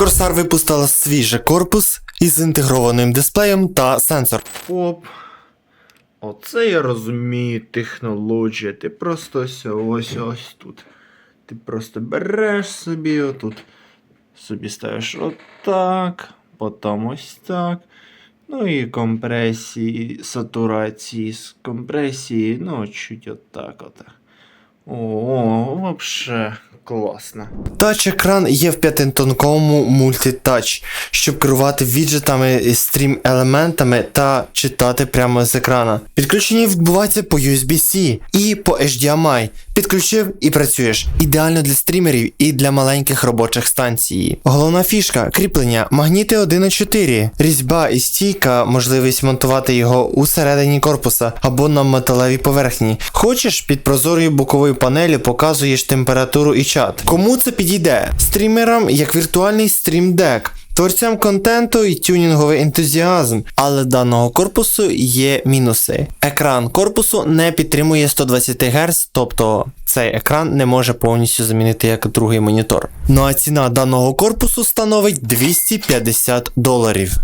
Corsair випустила свіжий корпус із інтегрованим дисплеєм та сенсор. Оп. Оце я розумію технологія. Ти просто ось ось ось тут. Ти просто береш собі отут. Собі ставиш отак, потім ось так. Ну і компресії, сатурації з компресії, ну, чуть отак отак. О, вообще класно. Тач-екран є в п'ятитонковому мультитач, щоб керувати віджитами, стрім-елементами та читати прямо з екрана. Підключення відбувається по USB-C і по HDMI. Підключив і працюєш. Ідеально для стрімерів і для маленьких робочих станцій. Головна фішка кріплення магніти 1.4, різьба і стійка, можливість монтувати його усередині корпуса або на металевій поверхні. Хочеш під прозорою боковою панелі показуєш температуру і чат. Кому це підійде? Стрімерам як віртуальний стрімдек. Творцям контенту і тюнінговий ентузіазм, але даного корпусу є мінуси. Екран корпусу не підтримує 120 Гц, тобто цей екран не може повністю замінити як другий монітор. Ну а ціна даного корпусу становить 250 доларів.